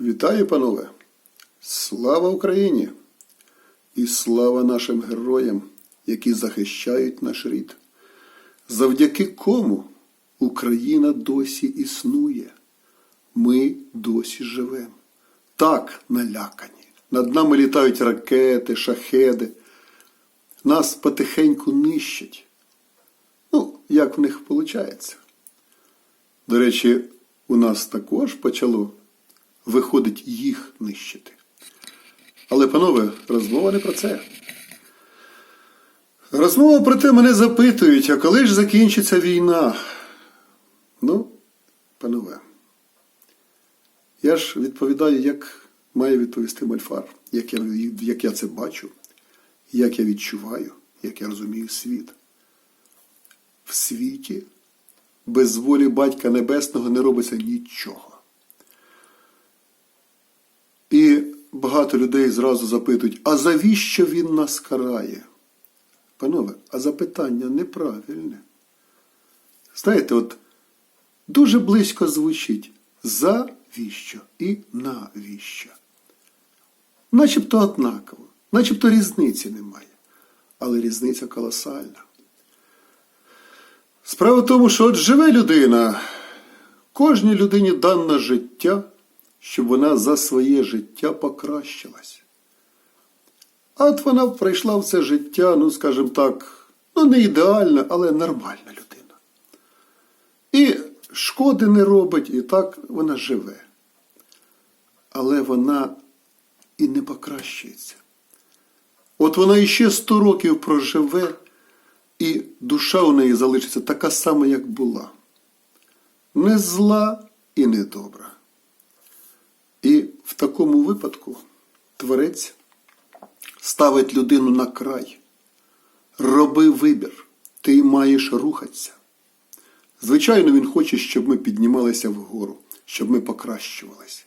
Вітаю, панове! Слава Україні! І слава нашим героям, які захищають наш рід, завдяки кому Україна досі існує. Ми досі живемо. Так налякані. Над нами літають ракети, шахеди. Нас потихеньку нищать. Ну, як в них виходить. До речі, у нас також почало виходить їх нищити. Але, панове, розмова не про це. Розмова про те мене запитують, а коли ж закінчиться війна? Ну, панове, я ж відповідаю, як має відповісти Мольфар, як я, як я це бачу, як я відчуваю, як я розумію світ. В світі без волі Батька Небесного не робиться нічого. І багато людей зразу запитують, а завіщо він нас карає? Панове, а запитання неправильне. Знаєте, от дуже близько звучить завіщо і навіщо. Начебто однаково, начебто різниці немає. Але різниця колосальна. Справа в тому, що от живе людина, кожній людині дане життя, щоб вона за своє життя покращилась. А от вона прийшла в це життя, ну, скажімо так, ну, не ідеальна, але нормальна людина. І шкоди не робить, і так вона живе. Але вона і не покращується. От вона іще 100 років проживе, і душа у неї залишиться така сама, як була. Не зла і не добра. Такому випадку творець ставить людину на край. Роби вибір, ти маєш рухатися. Звичайно, він хоче, щоб ми піднімалися вгору, щоб ми покращувалися.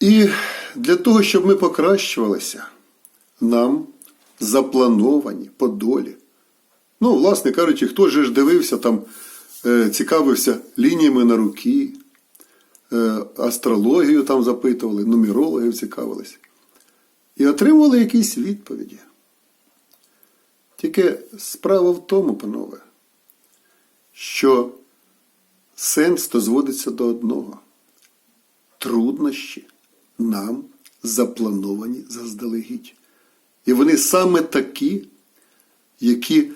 І для того, щоб ми покращувалися, нам заплановані по долі. Ну, власне кажучи, хто ж дивився там, е, цікавився лініями на руки, астрологію там запитували, нумерологів цікавились. І отримували якісь відповіді. Тільки справа в тому, панове, що сенс то зводиться до одного. Труднощі нам заплановані заздалегідь. І вони саме такі, які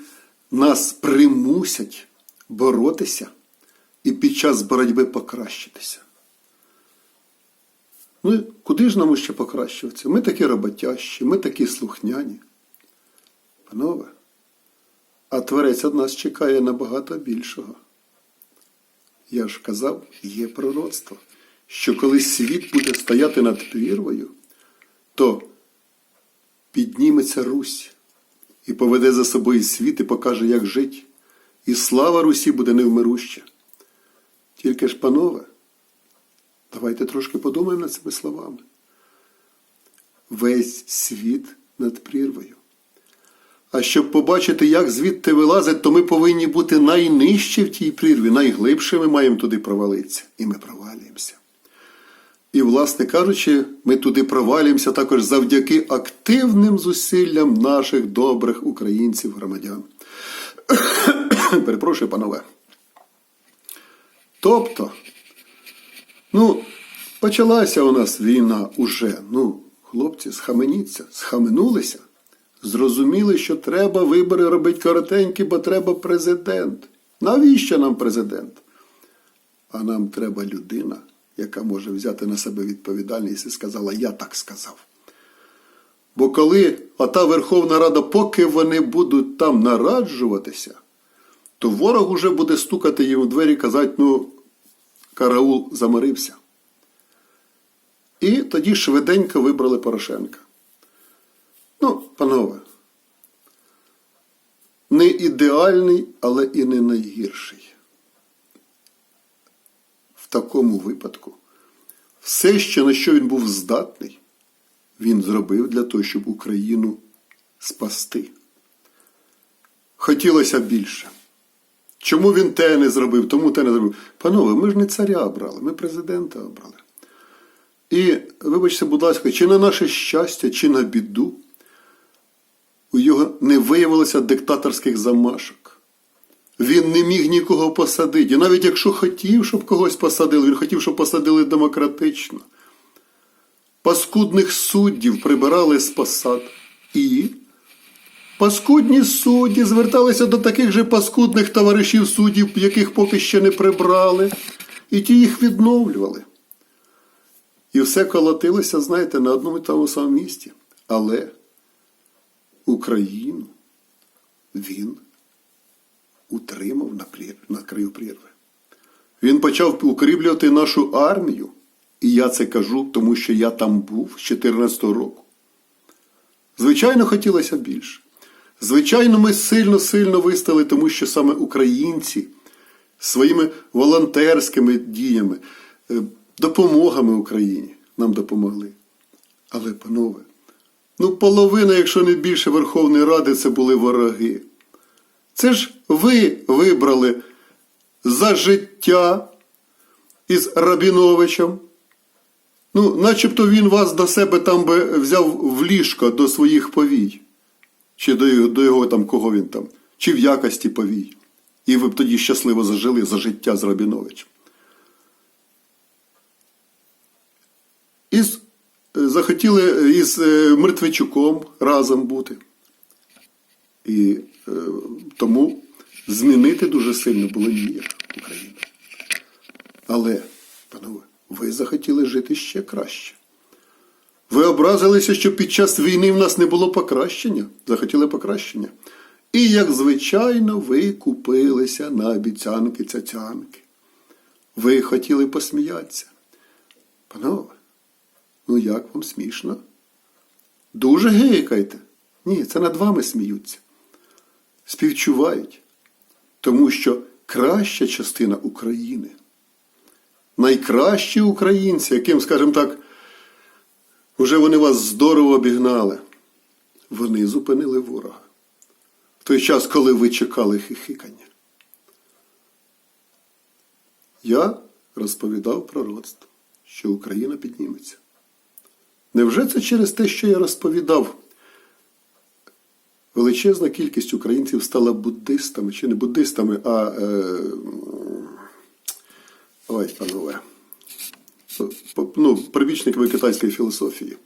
нас примусять боротися і під час боротьби покращитися. Ну, куди ж нам ще покращуватися? Ми такі роботящі, ми такі слухняні. Панове, а творець від нас чекає набагато більшого. Я ж казав, є пророцтво, що коли світ буде стояти над прірвою, то підніметься Русь і поведе за собою світ і покаже, як жить. І слава Русі буде невмируща. Тільки ж, панове, давайте трошки подумаємо над цими словами. Весь світ над прірвою. А щоб побачити, як звідти вилазить, то ми повинні бути найнижчі в тій прірві, найглибше ми маємо туди провалитися. І ми провалюємося. І, власне кажучи, ми туди провалюємося також завдяки активним зусиллям наших добрих українців, громадян. Перепрошую, панове. Тобто, ну, почалася у нас війна уже. Ну, хлопці, схаменіться, схаменулися, зрозуміли, що треба вибори робити коротенькі, бо треба президент. Навіщо нам президент? А нам треба людина, яка може взяти на себе відповідальність і сказала, я так сказав. Бо коли ота Верховна Рада, поки вони будуть там нараджуватися, то ворог уже буде стукати їм у двері і казати, ну, караул замирився. І тоді швиденько вибрали Порошенка. Ну, панове, не ідеальний, але і не найгірший. В такому випадку все, що на що він був здатний, він зробив для того, щоб Україну спасти. Хотілося більше. Чому він те не зробив, тому те не зробив. Панове, ми ж не царя обрали, ми президента обрали. І, вибачте, будь ласка, чи на наше щастя, чи на біду, у його не виявилося диктаторських замашок. Він не міг нікого посадити. І навіть якщо хотів, щоб когось посадили, він хотів, щоб посадили демократично. Паскудних суддів прибирали з посад. І паскудні судді зверталися до таких же паскудних товаришів суддів, яких поки ще не прибрали, і ті їх відновлювали. І все колотилося, знаєте, на одному і тому самому місці. Але Україну він утримав на, плір, на краю прірви. Він почав укріплювати нашу армію. І я це кажу, тому що я там був з 2014 року. Звичайно, хотілося більше. Звичайно, ми сильно-сильно вистали, тому що саме українці своїми волонтерськими діями, е, допомогами Україні нам допомогли. Але, панове, ну половина, якщо не більше Верховної Ради, це були вороги. Це ж ви вибрали за життя із Рабіновичем. Ну, начебто він вас до себе там би взяв в ліжко до своїх повій. Чи до до його там, кого він там, чи в якості повій. І ви б тоді щасливо зажили за життя з Рабіновичем. Із, е, захотіли із е, Мертвичуком разом бути. І е, тому змінити дуже сильно було ніяк Україну. Але, панове, ви захотіли жити ще краще. Ви образилися, що під час війни в нас не було покращення, захотіли покращення. І, як звичайно, ви купилися на обіцянки цяцянки. Ви хотіли посміятися. Панове, ну як вам смішно? Дуже гикайте. Ні, це над вами сміються. Співчувають. Тому що краща частина України, найкращі українці, яким, скажімо так, вже вони вас здорово обігнали, вони зупинили ворога. В той час, коли ви чекали хихикання. Я розповідав пророцтво, що Україна підніметься. Невже це через те, що я розповідав? Величезна кількість українців стала буддистами, чи не буддистами, а е, ой, панове, ну, прибічниками китайської філософії,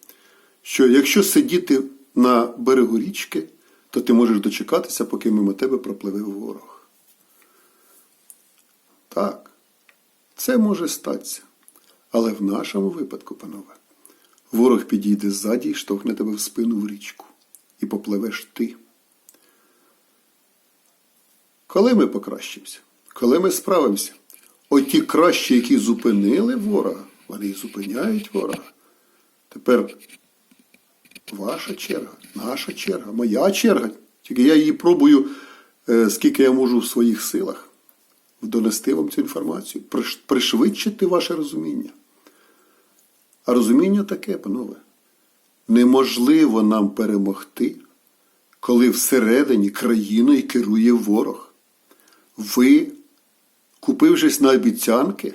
що якщо сидіти на берегу річки, то ти можеш дочекатися, поки мимо тебе пропливе ворог. Так, це може статися. Але в нашому випадку, панове, ворог підійде ззаді і штовхне тебе в спину в річку. І попливеш ти. Коли ми покращимося? Коли ми справимося? Оті кращі, які зупинили ворога, вони зупиняють ворога. Тепер ваша черга, наша черга, моя черга. Тільки я її пробую, е, скільки я можу в своїх силах, донести вам цю інформацію, пришвидшити ваше розуміння. А розуміння таке, панове. Неможливо нам перемогти, коли всередині країною керує ворог. Ви, купившись на обіцянки,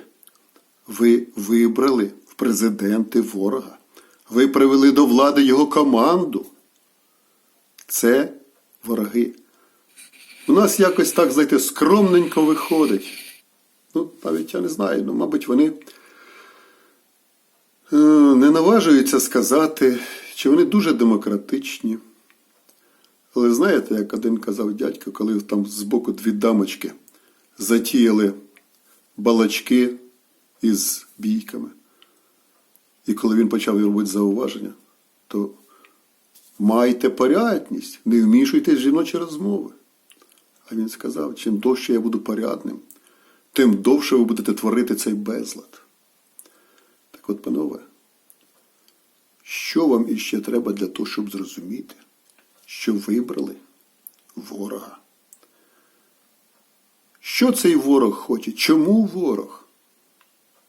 ви вибрали в президенти ворога. Ви привели до влади його команду. Це вороги. У нас якось так, знаєте, скромненько виходить. Ну, навіть я не знаю, ну, мабуть, вони е, не наважуються сказати, чи вони дуже демократичні. Але знаєте, як один казав дядько, коли там збоку дві дамочки затіяли балачки із бійками. І коли він почав робити зауваження, то майте порядність, не вмішуйтесь в жіночі розмови. А він сказав, чим довше я буду порядним, тим довше ви будете творити цей безлад. Так от, панове, що вам іще треба для того, щоб зрозуміти, що вибрали ворога? Що цей ворог хоче? Чому ворог?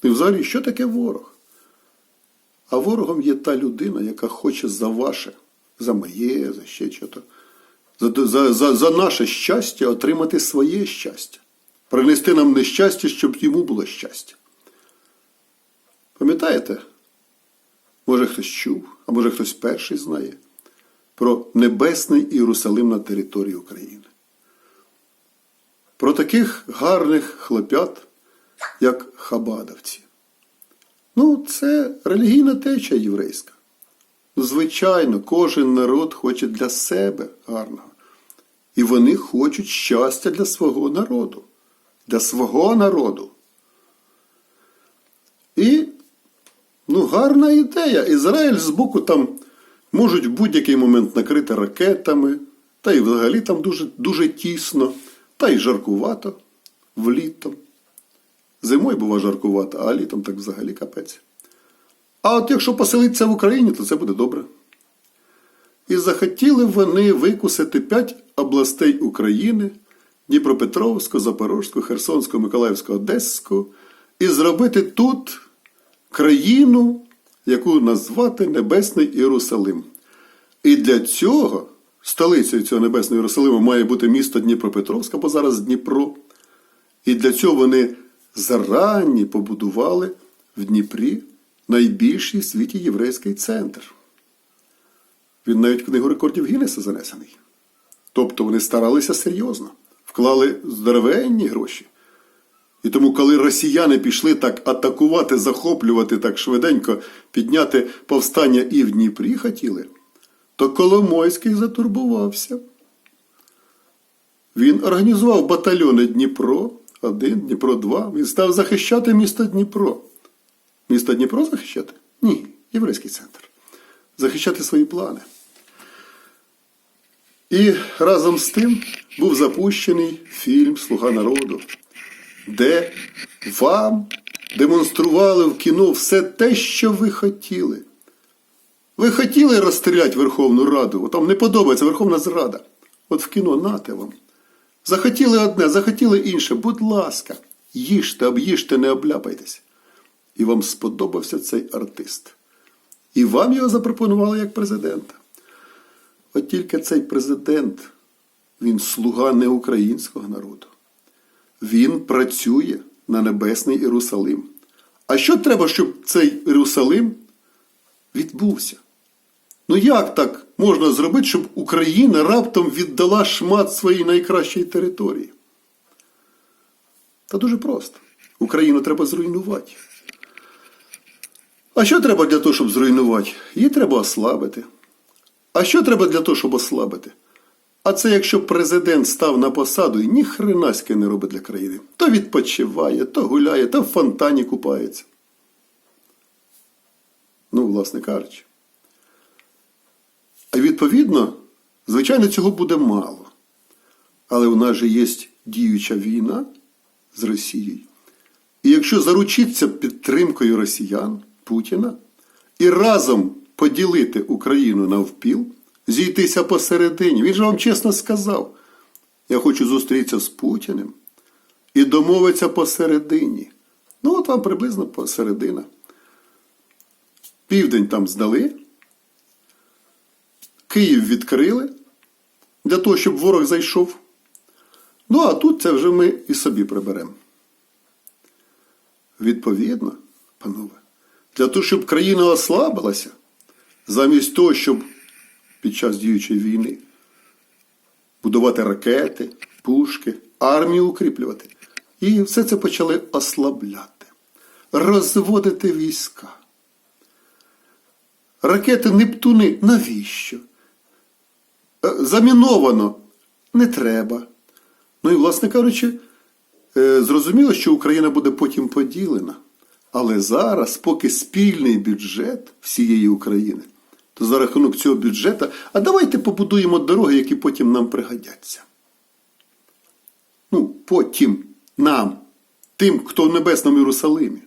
І взагалі, що таке ворог? А ворогом є та людина, яка хоче за ваше, за моє, за ще щось, за, за, за, за наше щастя отримати своє щастя, принести нам нещастя, щоб йому було щастя. Пам'ятаєте, може хтось чув, а може хтось перший знає, про Небесний Єрусалим на території України. Про таких гарних хлопят, як Хабадовці. Ну, це релігійна течія єврейська. Ну, Звичайно, кожен народ хоче для себе гарного. І вони хочуть щастя для свого народу. Для свого народу. І ну, гарна ідея. Ізраїль збоку там можуть в будь-який момент накрити ракетами, та й взагалі там дуже, дуже тісно, та й жаркувато влітом. Зимою бува жаркувато, а літом так взагалі капець. А от якщо поселитися в Україні, то це буде добре. І захотіли вони викусити п'ять областей України Дніпропетровську, Запорозьку, Херсонську, Миколаївську, Одеську, і зробити тут країну, яку назвати Небесний Єрусалим. І для цього столицею цього Небесного Єрусалиму має бути місто Дніпропетровська, бо зараз Дніпро. І для цього вони зарані побудували в Дніпрі найбільший в світі єврейський центр. Він навіть в книгу рекордів Гіннеса занесений. Тобто вони старалися серйозно, вклали здоровенні гроші. І тому, коли росіяни пішли так атакувати, захоплювати так швиденько, підняти повстання і в Дніпрі хотіли, то Коломойський затурбувався. Він організував батальйони Дніпро 1, Дніпро 2. Він став захищати місто Дніпро. Місто Дніпро захищати? Ні, єврейський центр. Захищати свої плани. І разом з тим був запущений фільм Слуга народу, де вам демонстрували в кіно все те, що ви хотіли. Ви хотіли розстріляти Верховну Раду, от вам не подобається Верховна Зрада. От в кіно нате вам. Захотіли одне, захотіли інше. Будь ласка, їжте, об'їжте, не обляпайтесь. І вам сподобався цей артист. І вам його запропонували як президента. От тільки цей президент, він слуга не українського народу. Він працює на Небесний Єрусалим. А що треба, щоб цей Єрусалим відбувся? Ну як так можна зробити, щоб Україна раптом віддала шмат своєї найкращої території? Та дуже просто. Україну треба зруйнувати. А що треба для того, щоб зруйнувати? Її треба ослабити. А що треба для того, щоб ослабити? А це якщо президент став на посаду і ні хренаськи не робить для країни, то відпочиває, то гуляє, то в фонтані купається. Ну, власне кажучи. А відповідно, звичайно, цього буде мало. Але у нас же є діюча війна з Росією. І якщо заручитися підтримкою росіян, Путіна, і разом поділити Україну навпіл, зійтися посередині, він же вам чесно сказав, я хочу зустрітися з Путіним і домовитися посередині. Ну, от вам приблизно посередина. Південь там здали. Київ відкрили для того, щоб ворог зайшов. Ну, а тут це вже ми і собі приберемо. Відповідно, панове, для того, щоб країна ослабилася, замість того, щоб під час діючої війни будувати ракети, пушки, армію укріплювати. І все це почали ослабляти, розводити війська. Ракети Нептуни навіщо? Е, Заміновано не треба. Ну і, власне кажучи, е, зрозуміло, що Україна буде потім поділена. Але зараз, поки спільний бюджет всієї України, то за рахунок цього бюджету, а давайте побудуємо дороги, які потім нам пригодяться. Ну, потім нам, тим, хто в Небесному Єрусалимі.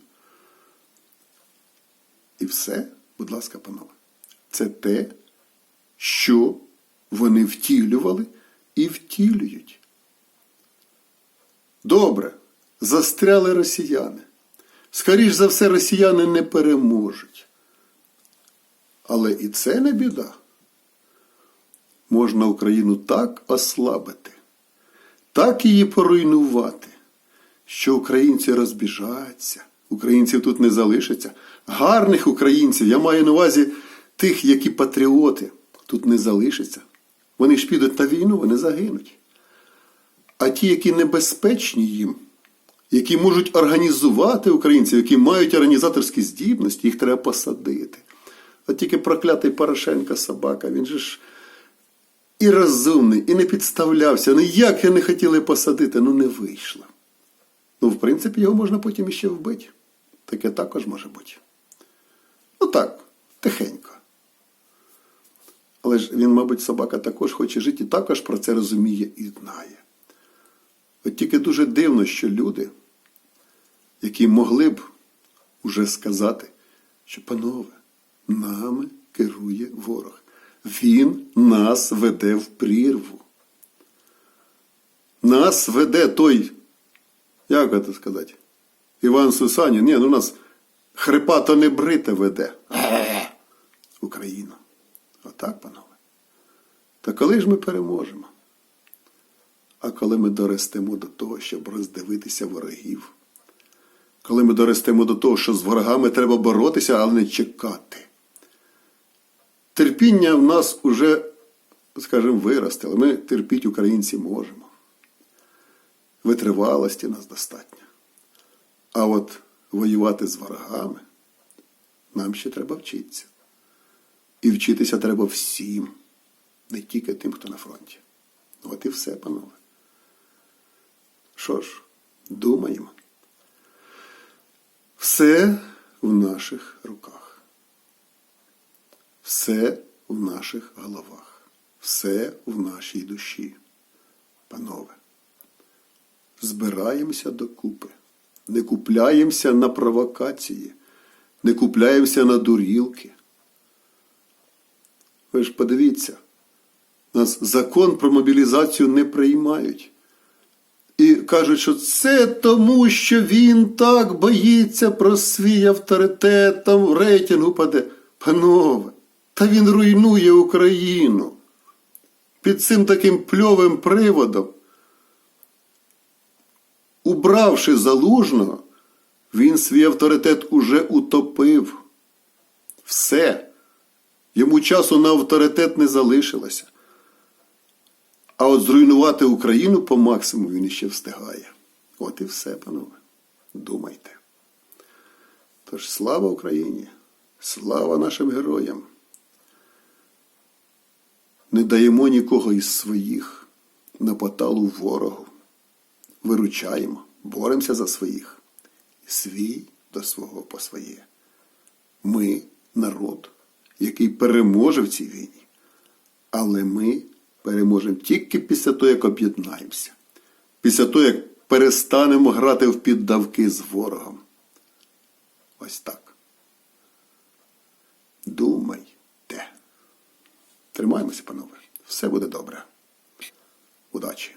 І все, будь ласка, панове, це те, що вони втілювали і втілюють. Добре, застряли росіяни. Скоріш за все, росіяни не переможуть. Але і це не біда. Можна Україну так ослабити, так її поруйнувати, що українці розбіжаться, українців тут не залишиться. Гарних українців, я маю на увазі тих, які патріоти, тут не залишиться. Вони ж підуть на війну, вони загинуть. А ті, які небезпечні їм, які можуть організувати українців, які мають організаторські здібності, їх треба посадити. От тільки проклятий Порошенко собака, він же ж і розумний, і не підставлявся. Ну як його не хотіли посадити, ну не вийшло. Ну, в принципі, його можна потім іще вбити. Таке також може бути. Ну так. Але ж він, мабуть, собака також хоче жити і також про це розуміє і знає. От тільки дуже дивно, що люди, які могли б уже сказати, що, панове, нами керує ворог. Він нас веде в прірву. Нас веде той, як це сказати, Іван Сусанін, ні, ну нас хрипато не брите веде. Україну. Отак, панове. Та коли ж ми переможемо? А коли ми доростемо до того, щоб роздивитися ворогів, коли ми доростемо до того, що з ворогами треба боротися, але не чекати. Терпіння в нас уже, скажімо, виростило. Ми терпіть українці можемо. Витривалості нас достатньо. А от воювати з ворогами нам ще треба вчитися. І вчитися треба всім, не тільки тим, хто на фронті. От і все, панове. Що ж, думаємо. Все в наших руках. Все в наших головах. Все в нашій душі. Панове, збираємося докупи. Не купляємося на провокації, не купляємося на дурілки. Ви ж подивіться, нас закон про мобілізацію не приймають. І кажуть, що це тому, що він так боїться про свій авторитет, там рейтинг упаде. Панове, та він руйнує Україну. Під цим таким пльовим приводом, убравши залужного, він свій авторитет уже утопив. Все. Йому часу на авторитет не залишилося. А от зруйнувати Україну по максимуму він іще встигає. От і все, панове. Думайте. Тож слава Україні! Слава нашим героям! Не даємо нікого із своїх на поталу ворогу. Виручаємо, боремося за своїх. Свій до свого по своє. Ми народ, який переможе в цій війні. Але ми переможемо тільки після того, як об'єднаємося. Після того, як перестанемо грати в піддавки з ворогом. Ось так. Думайте. Тримаємося, панове. Все буде добре. Удачі!